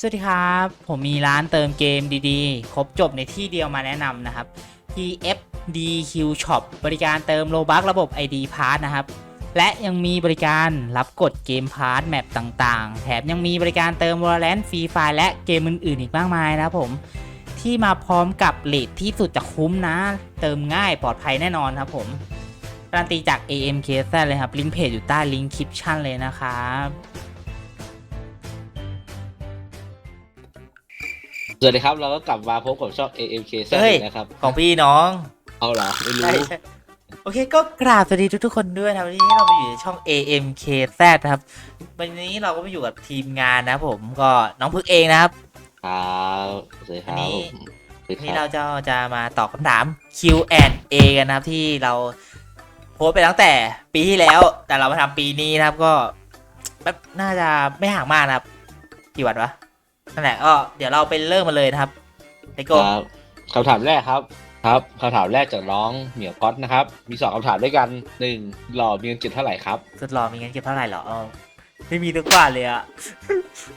สวัสดีครับ ผมมีร้านเติมเกมดีๆ ครบจบในที่เดียวมาแนะนำนะครับ TFDQ Shop บริการเติมโลบักระบบ ID Pass นะครับ และยังมีบริการรับกดเกมพาร์ทแมปต่างๆ แถมยังมีบริการเติม Valorant ฟรีไฟและเกมอื่นๆ อีกมากมายนะครับผม ที่มาพร้อมกับเลทที่สุดจะคุ้มนะ เติมง่ายปลอดภัยแน่นอนครับผมการันตีจาก AMKZ เลยครับ ลิงก์เพจอยู่ใต้ลิงก์คลิปชั่นเลยนะครับ วัสดีครับเราก็กลับมาพบกับช่อง AMK แซเฮ้ย นะครับ ของพี่น้อง เอาเหรอไม่รู้ ใช่ใช่โอเคก็กราบสวัสดีทุกๆคนด้วยนะครับวันนี้เรามาอยู่ในช่อง AMKZ นะครับ วันนี้เราก็มาอยู่กับทีมงานนะครับผมก็น้องพึกเองนะครับ ครับสวัสดีครัอันนี้บผมสวัสดีวันนี้คเรารับจะจะมาตอบคำถาม Q&A กันนะครับที่เราโพสต์ไปตั้งแต่ปีที่แล้ว แต่เรามาทำปีนี้นะครับก็แบบน่าจะไม่ห่างมากนะครับ กี่วันวะ นั่นแหละก็เดี๋ยวเราไปเริ่มมาเลยนะครับไอโกครับคำถามแรกครับ ครับคำถามแรกจากน้องเหมียวก๊อตนะครับ มีสองคำถามด้วยกันหนึ่งหล่อมีเงินจิตเท่าไหร่ครับ สุดหล่อมีเงินเก็บเท่าไหร่เหรอเออไม่มีทุกบาทเลยอะ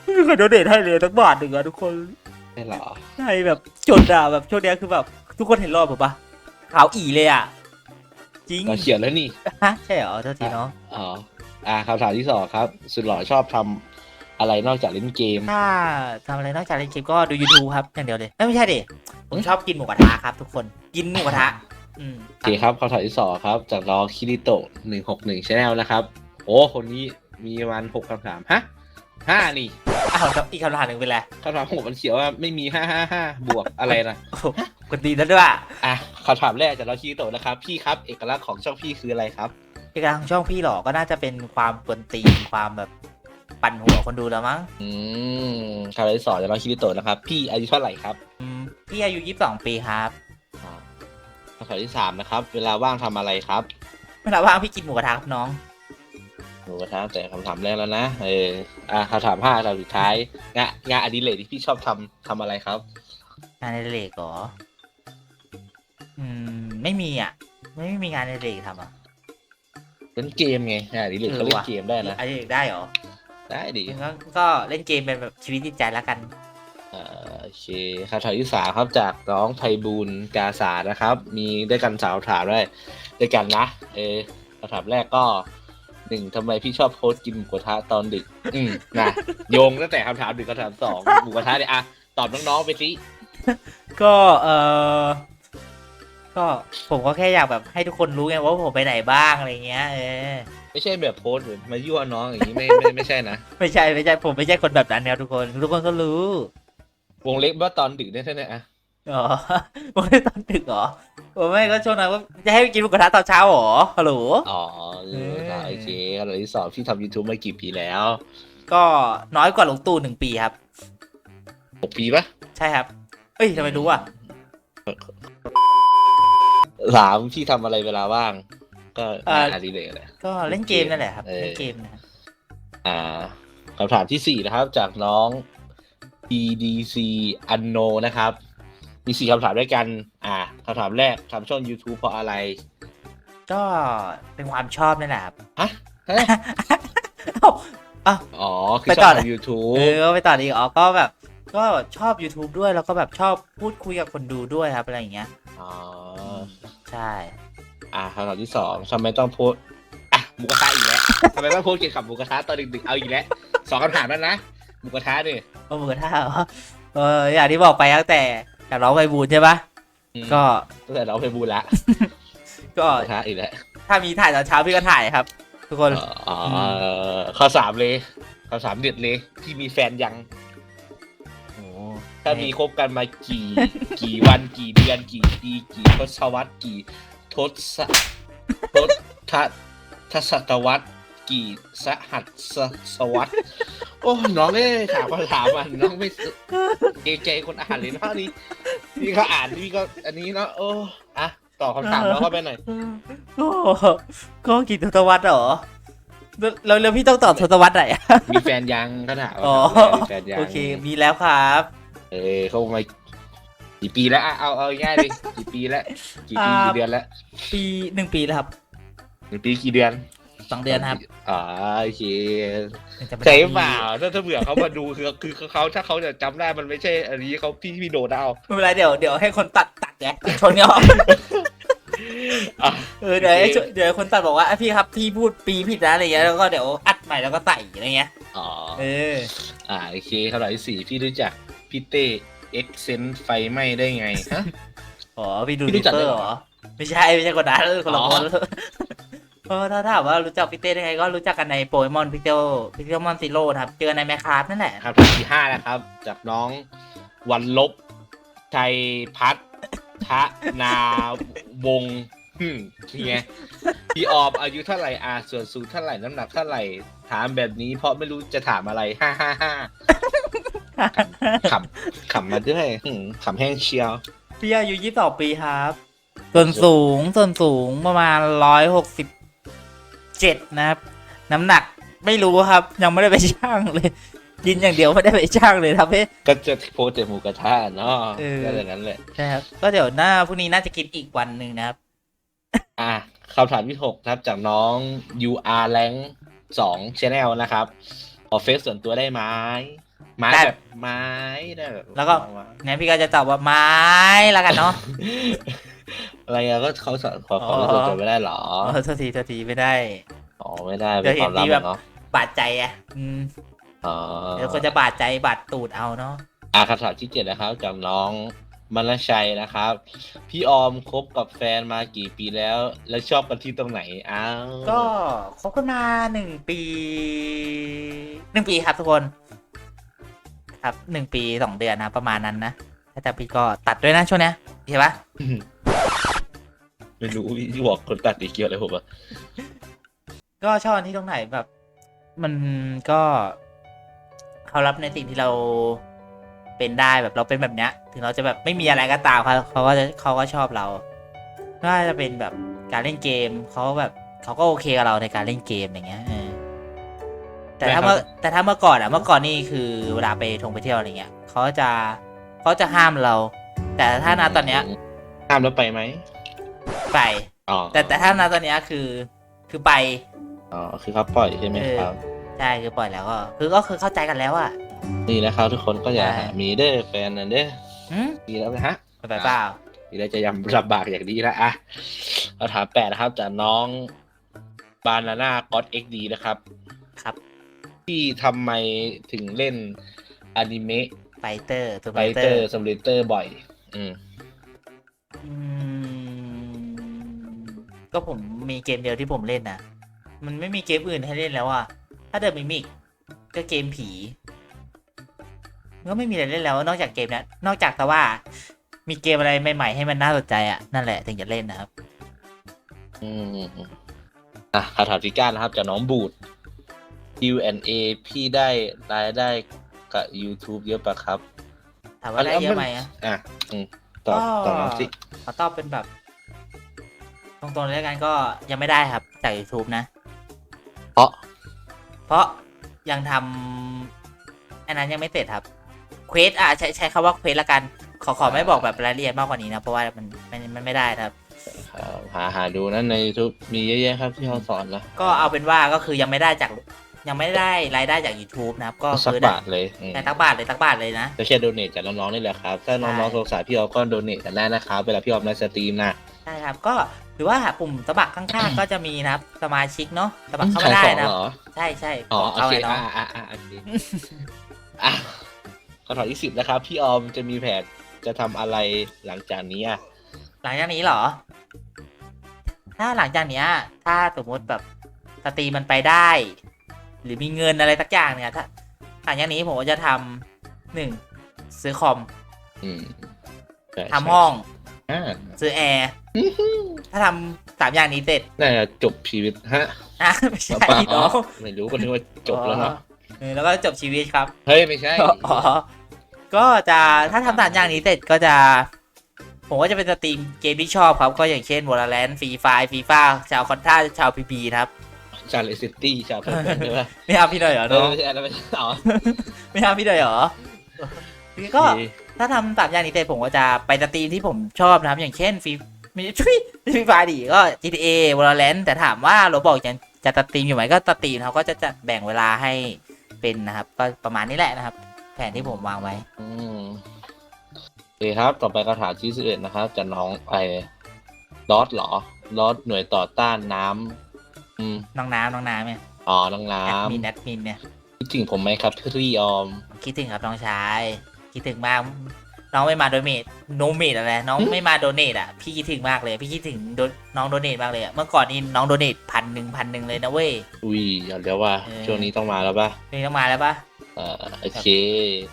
ไม่มีใครโดเนทให้เลยทุกบาทหนึ่งอะทุกคนไม่หรอใช่แบบจดอะแบบช่วงเนี้ยคือแบบ ทุกคนเห็นรอบผมปะขาวอีเลยอะจริงเราเขียนแล้วนี่ฮะใช่เหรอโทษทีน้องอ๋ออ่าคำถามที่สองครับ สุดหล่อชอบทำ อะไรนอกจากเล่นเกม ถ้าทำอะไรนอกจากเล่นเกมก็ดู YouTube ครับอย่างเดียวเลยเอ้ยไม่ใช่ดิผมชอบกินหมูกระทะครับ ทุกคนกินหมูกระทะอืมโอเคครับคำถามที่สองครับ จากน้องคิริโตะหนึ่งหกหนึ่งชแนลนะครับ โอ้คนนี้มีประมาณหกคำถามฮะห้านี่อ้าวครับอีกคำถามหนึ่งเป็นไรคำถามผมมันเขียวว่าไม่มีห้าห้าห้าบวกอะไรนะโอ้โหกดดีแล้วด้วยอะคำถามแรกจากน้องคิริโตะนะครับพี่ครับเอกลักษณ์ของช่องพี่คืออะไรครับ เอกลักษณ์ของช่องพี่หรอก็น่าจะเป็นความกวนตีนความแบบ ปั่นหัวคนดูแล้วมั้งอืมคำถามที่สองจากน้องคิริโตะนะครับ พี่อายุเท่าไหร่ครับอืมพี่อายุ22ปีครับอ่าคำถามที่สามนะครับ เวลาว่างทำอะไรครับ เวลาว่างพี่กินหมูกระทะครับน้องหนูกระทะแต่คำถามแรกแล้วนะเอออะคำถามห้าคำถามสุดท้ายงานงานอดิเรกที่พี่ชอบทำทำอะไรครับงานในเรกเหรออืม ไม่มีอะ ไม่ไม่มีงานในเรกทำอะเล่นเกมไงงานอดิเรกเขาเล่นเกมได้นะอันนี้ได้เหรอ ได้ดิงั้นก็เล่นเกมเป็นแบบชีวิตจิตใจแล้วกันอ่าโอเคคำถามที่สามครับจากน้องไพบูลย์กาสานะครับ มีด้วยกันสาวถามด้วยด้วยกันนะ เออคำถามแรกก็หนึ่งทำไมพี่ชอบโพสต์กินหมูกระทะตอนดึก อืมนะโยงตั้งแต่คำถามหนึ่งคำถามสองหมูกระทะเนี่ยอะตอบน้องๆไปสิก็เออก็ผมก็แค่อยากแบบให้ทุกคนรู้ไงว่าผมไปไหนบ้างอะไรเงี้ย เออ ไม่ใช่แบบโพสต์เหมือนมายั่วน้องอย่างนี้ไม่ไม่ไม่ใช่นะ ไม่ใช่ไม่ใช่ผมไม่ใช่คนแบบนั้นครับทุกคนทุกคนก็รู้วงเล็บว่าตอนดึกเนี่ยเท่านั้นอะอ๋อผมไม่ได้ตอนดึกเหรอผมไม่ก็ช่วงนั้นว่าจะให้ไปกินหมูกระทะตอนเช้าเหรอฮัลโหลอ๋อเออเออโอเคคำถามที่สองพี่ทำยูทูบมากี่ปีแล้วก็น้อยกว่าหลวงตู่หนึ่งปีครับ หกปีปะใช่ครับ เอ้ยทำไมรู้อะสามพี่ทำอะไรเวลาว่าง ก็งานอดิเรกแหละ ก็เล่นเกมนั่นแหละครับ เออ เล่นเกมนะครับอ่าคำถามที่สี่นะครับ จากน้อง EDC Unkno นะครับ มีสี่คำถามด้วยกัน อ่าคำถามแรกทำช่อง YouTube เพราะอะไรก็เป็นความชอบนั่นแหละครับ ฮะฮะเอ้าอ๋อ คือไปชต่ออบเลยทำ YouTube เออก็ไปต่อดีอ๋อก็แบบ ก็ชอบ YouTube ด้วยแล้วก็แบบชอบพูดคุยกับคนดูด้วยครับอะไรอย่างเงี้ยอ๋อ ใช่ อ่าคำถามที่สองทำไมต้องโพสต์อะหมูกระทะอีกแล้วทำไมต้องโพสต์เกี่ยวกับหมูกระทะตอนดึกๆเอาอีกแล้วสองคำถามแล้วนะหมูกระทะนี่ก็เหมือนถ้าเอออย่างที่บอกไปตั้งแต่จากร้องไวบูนใช่ปะอืมก็ตั้งแต่เราไปบูลละก็หมูกระทะอีกแล้วถ้ามีถ่ายตอนเช้าพี่ก็ถ่ายครับ ทุกคน อ๋อข้อสามเลยข้อสามเด็ดเลยพี่มีแฟนยังโอ้ถ้ามีคบกันมากี่ กี่วันกี่เดือนกี่ปีกี่ทศวรรษกี่ ทศทศททศตวรรษกี่สหัสสวรรษโอ้น้องเอ้ยถามคำถามมันน้องไม่เกรงใจคนอ่านเลยเนาะนี่นี่เขาอ่านนี่ก็อันนี้เนาะโอ้อะตอบคำถามน้องเข้าไปหน่อยก็ก็กี่ทศวรรษเหรอแล้วแล้วพี่ต้องตอบทศวรรษไหนอะมีแฟนยังเขาถามว่าอ๋อมีแฟนยังโอเคมีแล้วครับ เออเขามา กี่ปีแล้วอะเอาเอาง่ายเลยกี่ปีแล้วกี่ปีอ่า กี่เดือนแล้วปีหนึ่งปีแล้วครับหนึ่งปีกี่เดือนสองเดือนครับอ่าโอเคถึงจะไม่ใช่ได้เปล่าถ้าถ้าเผื่อเขามาดูคือคือเขาถ้าเขาจะจำได้มันไม่ใช่อันนี้เขาพี่พี่โดนเอาไม่เป็นไรเดี๋ยวเดี๋ยวให้คนตัดตัดแยกตัดชนเนี่ยออกอะ เออเดี๋ยวให้โอเคเดี๋ยวคนตัดบอกว่าอะพี่ครับพี่พูดปีผิดนะอะไรเงี้ยแล้วก็เดี๋ยวอัดใหม่แล้วก็ใส่อะไรเงี้ยอ๋อเอออ่าโอเคคำถามที่สี่พี่รู้จักพี่เต้ เอ็กเซนไฟไหม้ได้ไงฮะ อ๋อพี่ดูพี่รู้ดิจักเปอด้วยร์เหเหรรออไม่ใช่ไม่ใช่คนนั้นเออคนละอ๋อคนเออถ้าถามว่ารู้จักพี่เต้ได้ไงก็รู้จักกันในโปเกมอนพิกเจลพิกเจลมอนซิโร่ครับ เจอในแมคคาร์นั่นแหละคำถามที่ห้านะครับ จากน้องวันลบชัยพัฒน์ทะนาวงศ์หึ่มนี่ไงพี่ออมอายุเท่าไหร่อาส่วนสูงเท่าไหร่น้ำหนักเท่าไหร่ ถามแบบนี้เพราะไม่รู้จะถามอะไรฮ่าฮ่าฮ่า ขำขำมาด้วยหึ่มขำแห้งเชียว พี่อายุยี่สิบปีครับ ส่วนสูงส่วนสูงประมาณร้อยหกสิบเจ็ดนะครับ น้ำหนักไม่รู้ครับ ยังไม่ได้ไปช่างเลยกินอย่างเดียวไม่ได้ไปช่างเลยครับพี่ก็จะโพสแต่หมูกระทะเนาะเออ ก็อย่างนั้นแหละ ใช่ครับ ก็เดี๋ยวหน้าพรุ่งนี้น่าจะกินอีกวันหนึ่งนะครับ อะคำถามที่หกนะครับจากน้อง UR แรงสองชแนลนะครับ ขอเฟซส่วนตัวได้ไหม ไม้ได้ แบบไม้ได้แบบแล้วก็งั้นพี่ก็จะตอบว่าไม้ละกันเนาะ อะไรอะก็เขาสอนขอขออ๋อส่วนตัวไม่ได้เหรออ๋อโทษทีโทษทีไม่ได้ อ๋อไม่ได้เดี๋เป็ยวนเห็ความลับนที่แบบเนาะบาดใจอะอืมอ๋อเดี๋ยวคนจะบาดใจบาดตูดเอาเนาะอะคำถามที่เจ็ดนะครับจากน้องมรชัยนะครับ พี่ออมคบกับแฟนมากี่ปีแล้ว แล้วชอบกันที่ตรงไหนอ้าวก็คบกันมาหนึ่งปีหนึ่งปีครับทุกคน ครับหนึ่งปีสองเดือนนะประมาณนั้นนะถ้าจะพี่ก็ตัดด้วยนะช่วงเนี้ยเห็นปะไม่รู้พี่บอกคนตัดอีกเกี่ยวอะไรผมอะก็ชอบอันที่ตรงไหนแบบ มันก็เขารับในสิ่งที่เราเป็นได้แบบเราเป็นแบบเนี้ย ถึงเราจะแบบไม่มีอะไรก็ตามเขาเขาก็จะเขาก็ชอบเราไม่ว่าจะเป็นแบบการเล่นเกมเขาแบบเขาก็โอเคกับเราในการเล่นเกมอย่างเงี้ยเออ แต่ถ้าเมื่อแต่ถ้าเมื่อก่อนอะเมื่อก่อนนี่คือเวลาไปทงไปเที่ยวอะไรเงี้ยเขาจะเขาจะห้ามเรา แต่ถ้านาตอนเนี้ยห้ามแล้วไปไหมไปอ๋อแต่แต่ถ้านาตอนเนี้ยคือคือไปอ๋อคือเขาปล่อยใช่ไหมครับใช่คือปล่อยแล้วก็คือก็คือเข้าใจกันแล้วอะนี่นะครับทุกคนก็อย่าใช่หามีเด้อแฟนนั่นเด้อหืมดีแล้วนะฮะไปเปล่าดีแล้วจะยำลำบากอย่างนี้ละอะเราถามแปดนะครับจากน้องบานาน่าก็อดเอ็กดีนะครับครับ ที่ทำไมถึงเล่นอนิเมะไฟเตอร์ตัวไฟไฟเตเตออร์ร์ซัมเลเตอร์บ่อย อืมอืมก็ผมมีเกมเดียวที่ผมเล่นนะมันไม่มีเกมอื่นให้เล่นแล้วอะถ้าเดิมมิมิกก็เกมผีก็ไม่มีอะไรเล่นแล้ว นอกจากเกมนี้นอกจากแต่ว่า มีเกมอะไรใหม่ๆให้มันน่าสนใจอะนั่นแหละถึงจะเล่นนะครับ อืมอะคำถามที่เก้านะครับจากน้องบูด Q&A พี่ได้รายได้กับ YouTube เยอะปะครับถามว่าได้เยอะไหมอะอะอืมตอบก็ตอบมาสิขอตอบเป็นแบบ ตรงๆเลยแล้วกันก็ยังไม่ได้ครับจาก YouTube นะ เพราะเพราะยังทำอันนั้นยังไม่เสร็จครับเควสอะใช้ใช้คำว่าเควสละกัน ขอขอไม่บอกแบบรายละเอียดมากกว่านี้นะ เพราะว่ามันมันมันไม่ได้นะครับครับ หาหาดูนะใน YouTube มีเยอะแยะครับที่เขาสอนนะก็เอาเป็นว่าก็คือยังไม่ได้จาก ยังไม่ได้รายได้จาก YouTube นะครับ ก็สักคือบาทเลยอืมแต่ตักบาทเลยตักบาทเลยนะ ก็แค่โดเนทจากน้องๆนี่แหละครับ ถ้าน้องๆสงสารพี่ออฟก็โดเนทกันได้นะครับ เวลาพี่ออฟไลฟ์สตรีมนะ ใช่ครับ ก็หรือว่าปุ่มสมัครข้างๆ ก็จะมีนะครับ สมาชิกเนาะสมัครเข้าขามาได้ของนะเหรอ ใช่ใช่อ๋อเอาโอเคไงเนาะอ่าอ่าอ่าโอเคอะคำถามที่สิบนะครับพี่ออมจะมีแผนจะทำอะไรหลังจากนี้อะหลังจากนี้เหรอ ถ้าหลังจากเนี้ย ถ้าสมมติแบบสตรีมมันไปได้ หรือมีเงินอะไรสักอย่างเนี่ยถ้าหลังจากนี้ผมก็จะทำหนึ่งซื้อคอมอืมใช่ทำห้องอ่าซื้อแอร์ ถ้าทำสามอย่างนี้เสร็จน่าจะจบชีวิตฮะอะไม่ใช่เปล่าเนาะไม่รู้ก็นึกว่าจบแล้วเนาะเออแล้วก็จบชีวิตครับ เฮ้ยไม่ใช่ อ๋อ ก็จะถ้าทำสามอย่างนี้เสร็จก็จะ ผมก็จะเป็นสตรีมเกมที่ชอบครับ ก็อย่างเช่น Valorant ฟรีไฟฟีฟ่าชาวคอนท่าชาวพีพีนะครับ ชาเลซิตี้ชาวเพื่อนๆใช่ไหมไม่เอาพี่หน่อยเหรอเออน้องไม่ใช่แล้วไม่ใช่อ๋อไม่เอาพี่หน่อยเหรอพี่ก็ถ้าทำสามอย่างนี้เสร็จผมก็จะไปสตรีมที่ผมชอบนะครับ อย่างเช่นฟรีไม่ใช่ฟรีฟรีไฟดีก็ GTA Valorant แต่ถามว่าโรบอกยังจะตัดตีมอยู่ไหมก็ตัดตีมเขาก็จะจัดแบ่งเวลาให้เป็นนะครับ ก็ประมาณนี้แหละนะครับ แผนที่ผมวางไว้ อืมโอเคครับ ต่อไปคำถามที่สิบเอ็ดนะครับจากน้องไอ้ลอสเหรอลอสหน่วยต่อต้านน้ำ อืมน้องน้ำน้องน้ำเนี่ยอ๋อน้องน้แอดมินแอดมินเนี่ยำคิดถึงผมไหมครับพี่ออม คิดถึงครับน้องชายคิดถึงมากน้องไม่มาโดเมทโนเมทอะไรน้องไม่มาโดเนทอะพี่คิดถึงมากเลย พี่คิดถึงโดน้องโดเนทมากเลยอะเมื่อก่อนนี่น้องโดเนทพันหนึ่งพันหนึ่งเลยนะเว้ย อุ้ยเอาเดี๋ยวว่าเออ ช่วงนี้ต้องมาแล้วป่ะนี่ต้องมาแล้วปะ เอ่อโอเค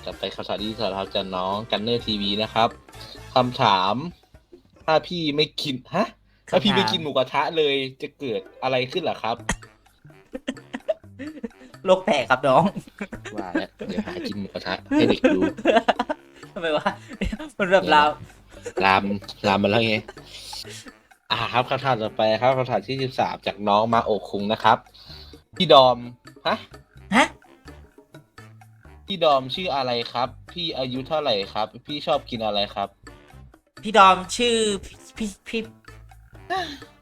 ต่อไปคำถามที่สองครับจากน้องกันเนอร์ทีวีนะครับคำถาม ถ้าพี่ไม่กินฮะ ถ้าพี่ไม่กินหมูกระทะเลยจะเกิดอะไรขึ้นเหรอครับโลกแตกครับน้อง ว่าแล้วเดี๋ยวหากินหมูกระทะให้เด็กดูทำไมวะมันแบบเราลามลามมาแล้วไงอ่าครับคำถามต่อไปครับคำถามที่สิบสามจากน้องมาโอกคุงนะครับ พี่ดอมฮะฮะ พี่ดอมชื่ออะไรครับ พี่อายุเท่าไหร่ครับ พี่ชอบกินอะไรครับ พี่ดอมชื่อพี่พี่ พี่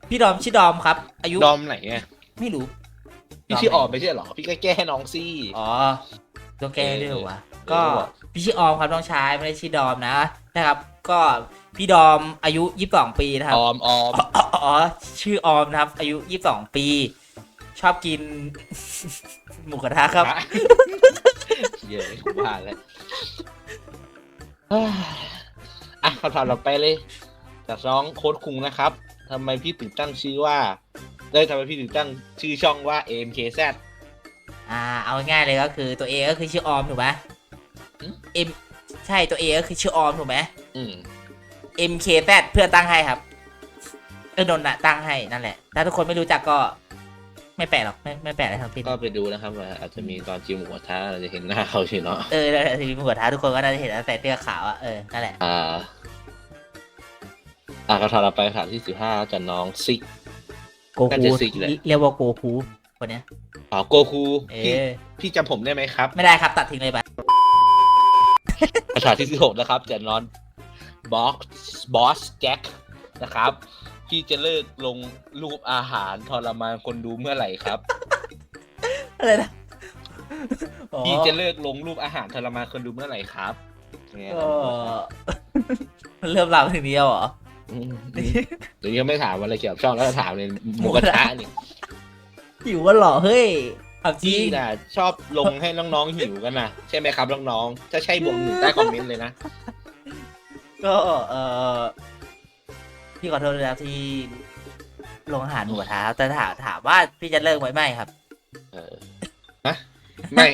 พี่ดอมชื่อดอมครับ อายุดอมไหนไงไม่รู้พี่ชื่อออมไม่ใช่เหรอ พี่ก็แก้ให้น้องซี่ อ๋อต้องแก้ด้วยเหรอวะเออก็เออพี่ชื่อออมครับน้องชายไม่ได้ชื่อดอมนะนะครับ ก็พี่ดอมอายุยี่สิบสองปีนะครับออมออมอ๋ออ๋อชื่อออมนะครับ อายุยี่สิบสองปี ชอบกิน หมูกระทะครับเยอะกูว่าแล้วอะคำถามต่อไปเลยจากน้องโค้ดคุงนะครับ ทำไมพี่ถึงตั้งชื่อว่าเอ้ยทำไมพี่ถึงตั้งชื่อช่องว่า AMKZ อ่า เอาง่ายๆเลยก็คือตัวเอก็คือชื่อออมถูกไหมอืม เอ็มใช่ตัวเอก็คือชื่อออมถูกไหม อืม MKZ เพื่อนตั้งให้ครับ เออนนท์น่ะตั้งให้นั่นแหละ ถ้าทุกคนไม่รู้จักก็ ไม่แปลกหรอกไม่ไม่แปลกอะไรทั้งสิ้นก็ไปดูนะครับว่าอาจจะมีตอนจิมหมูกระทะเราจะเห็นหน้าเขาใช่เนาะเออแล้วทีนี้หมูกระทะทุกคนก็น่าจะเห็นแล้วใส่เสื้อขาวอะเออนั่นแหละ อ่า อ่าคำถามต่อไปคำถามที่สิบห้าจากน้องซิกโกน่าคูจะซิกแหละ เรียกว่าโกคูคนเนี้ย อ๋อโกคูเอพี่อ พี่จำผมได้ไหมครับไม่ได้ครับตัดทิ้งเลยไปคำถามที่สิบหกนะครับจากน้องบอสบอสแจ็คนะครับ พี่จะเลิกลงรูปอาหารทรมานคนดูเมื่อไหร่ครับ อะไรนะอ๋อพี่จะเลิกลงรูปอาหารทรมานคนดูเมื่อไหร่ครับเนี่ยก็มันเริ่มลามถึงนี้แล้วเหรอ อืมเดี๋ยวยังไม่ถามอะไรเกี่ยวกับช่องแล้วจะถามในหมูกระทะนี่หิวว่าหรอเฮ้ยถามจริพี่งน่ะ ชอบลงให้น้องๆหิวกันนะใช่ไหมครับน้องๆถ้าใช่บวกหนึ่งใต้คอมเมนต์เลยนะก็เออพี่ขอโทษด้วยนะที่ลงอาหารหมูกระทะครับแต่ถามถามว่าพี่จะเลิกไหมไม่ครับ เออนะไม่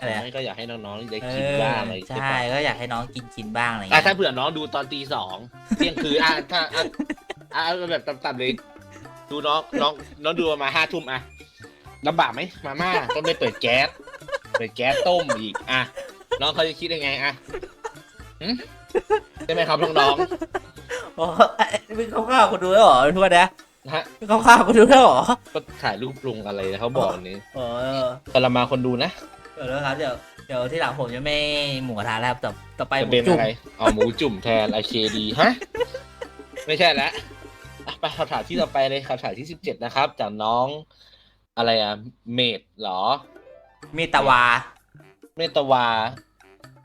อะไรอะไม่ก็อยากให้น้องๆได้เอกินอบ้างอะไรใช่ก็อยากให้น้องกินกินบ้างอะไรอะเงี้ยถ้าเผื่อน้องดูตอนตีสองเที่ยงคืนอะถ้าอะอะเอาแบบต่ำๆเลยดูน้องน้องน้องดูประมาห้าทุ่มอะลำบากไหมมาม่าต้องไปเปิดแก๊สเปิดแก๊สต้มอีกอะน้องเขาจะคิดยังไงอะหึใช่ไหมครับน้องอ๋อไอ้มึงเข้าข้าวคนดูแล้วเหรอทุกวันเนี้ยๆนะฮะมึงเข้าข้าวคนดูแล้วเหรอก็ถ่ายรูปลงอะไรนะเขาบอกนี้เออทรมานคนดูนะ เดี๋ยวนะครับเดี๋ยวเดี๋ยวที่หลังผมจะไม่หมูกระทะแล้วครับต่อต่อไปจะหมูเป็นจุ่มอะไรเอาหมูจุ่มแทนไอเคดีฮะ ไม่ใช่แล้วอะไปคำถามที่ต่อไปเลยคำถามที่สิบเจ็ดนะครับ จากน้องอะไรอะเมดเหรอ มีตะวา เมตวา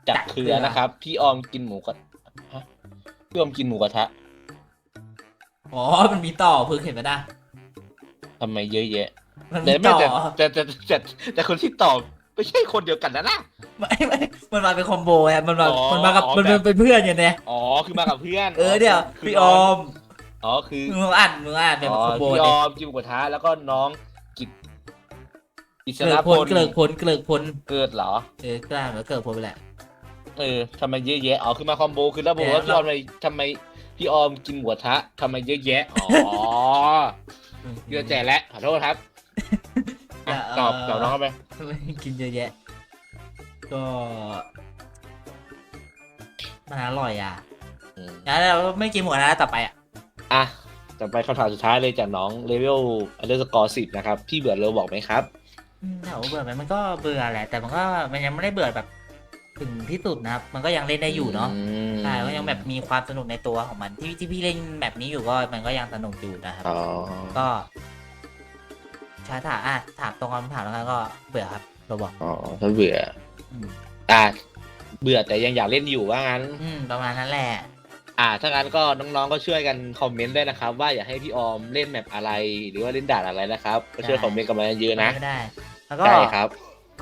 จากจากเคเครืรืออ นะครับ พี่ออมกินหมูกระฮะพี่ออมกินหมูกระทะอ๋อมันมีต่อเพิ่งเห็นไหมนะทำไมเยอะแยะมันแต่มีไม่ต่อแต่แต่แต่แต่แต่คนที่ตอบ ไม่ใช่คนเดียวกันนะนะ ไม่ไม่มันมาเป็นคอมโบไงมันมาอ๋อมันมากับอ๋อมันแบบ เป็นเพื่อนอย่างเนี้ยอ๋อคือมากับเพื่อนเออเดี๋ยวคืพี่น้ออมอ๋อคือมึงอ่านมึงอ่านเป็นอ๋อคอมโบพี่อเนี่ยอมกินหมูกระทะแล้วก็น้องกิจอิสเกลิระกพพลลเกลิกพลเกลิกพลเกิดเหรอ เออก็ได้เหมือนเกลิกพลไปแหละ เออทำไมเยอะแยะอ๋อคือมาคอมโบคือระบุแต่ว่าพี่อเราอมทำไมทำไมพี่ออมกินหมูกระทะทำไมเยอะแยะอ๋อเยอะแจแล้วขอโทษครับ อะตอบตอบน้องเข้าไปกินเยอะแยะ ก็มันอร่อยอะอืมงั้นเราไม่กินหมูกระทะต่อไปอะ อะ ต่อไปคำถามสุดท้ายเลยจากน้องเลเวลอันเดอร์สกอร์สิบนะครับ พี่เบื่อเร็วบอกไหมครับอืมถามว่าเบื่อไหมมันก็เบื่อแหละ แต่มันก็มันยังไม่ได้เบื่อแบบถึงที่สุดนะครับ มันก็ยังเล่นได้อยู่เนาะมใช่ก็ยังแบบมีความสนุกในตัวของมัน ที่ที่พี่เล่นแบบนี้อยู่ก็มันก็ยังสนุกอยู่นะครับอ๋ อก็ช้าถามอะถามตรงคำถามแล้วกันก็เบื่อครับโรบอก อ๋อถ้าเบื่ออืมอ่าเบื่อแต่ยังอยากเล่นอยู่ว่างั้น อืมประมาณนั้นแหละ อ่าถ้างั้นก็น้องๆก็ช่วยกันคอมเมนต์ด้วยนะครับ ว่าอยากให้พี่ออมเล่นแมปอะไร หรือว่าเล่นด่านอะไรนะครับก็ช่วยได้คอมเมนต์กันมาเยอะๆนะไม่ได้ แล้วก็ ใช่ครับ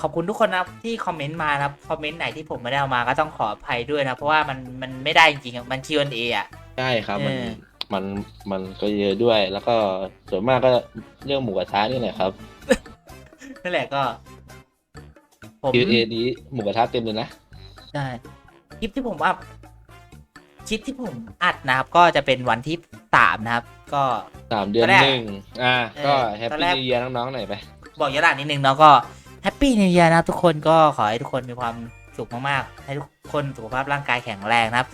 ขอบคุณทุกคนนะครับที่คอมเมนต์มานะครับคอมเมนต์ไหนที่ผมไม่ได้เอามาก็ต้องขออภัยด้วยนะ เพราะว่ามันมันไม่ได้จริงๆอะมัน Q&A อะ ใช่ครับมันเออ มันมันก็เยอะด้วย แล้วก็ส่วนมากก็เรื่องหมูกระทะนี่แหละครับ นั่นแหละก็ ผม Q&A นี้หมูกระทะเต็มเลยนะใช่คลิปที่ผมอัพคลิปที่ผมอัดนะครับ ก็จะเป็นวันที่สามนะครับ ก็ สามเดือนตอนแรกหนึ่งอ่าเออก็แฮปตอนปี้แรกนิวเยียร์น้องๆหน่อยไป บอกย้อนหลังนิดนึงเนาะก็แฮปปี้นิว e ย r นะทุกคนก็ขอให้ทุกคนมีความสุขมากๆ ให้ทุกคนสุขภาพร่างกายแข็งแรงนะครับ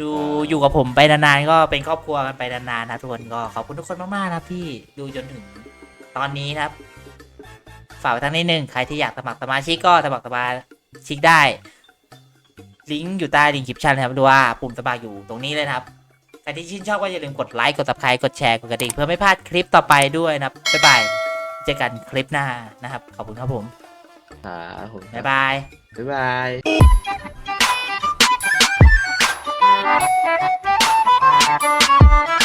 ดูอยู่กับผมไปนานๆก็เป็นครอบครัวกันไปนานๆนะทุกคนก็ขอบคุณทุกคนมากๆนะครับที่ดูจนถึงตอนนี้นะครับ ฝากไว้ทั้งนิดนึงใครที่อยากสมัครสมาชิกก็สมัครสมาชิกได้ ลิงก์อยู่ใต้ลิงก์คลิปชันนะครับดูว่าปุ่มสมัครอยู่ตรงนี้เลยนะครับใครที่ชื่นชอบก็อย่าลืมกดไลค์กด subscribe กดแชร์กดกระดิ่งเพื่อไม่พลาดคลิปต่อไปด้วยนะครับบ๊ายบายเจอกันคลิปหน้านะครับขอบคุณครับผมครับผมบ๊ายบาย บ๊ายบาย Thank you.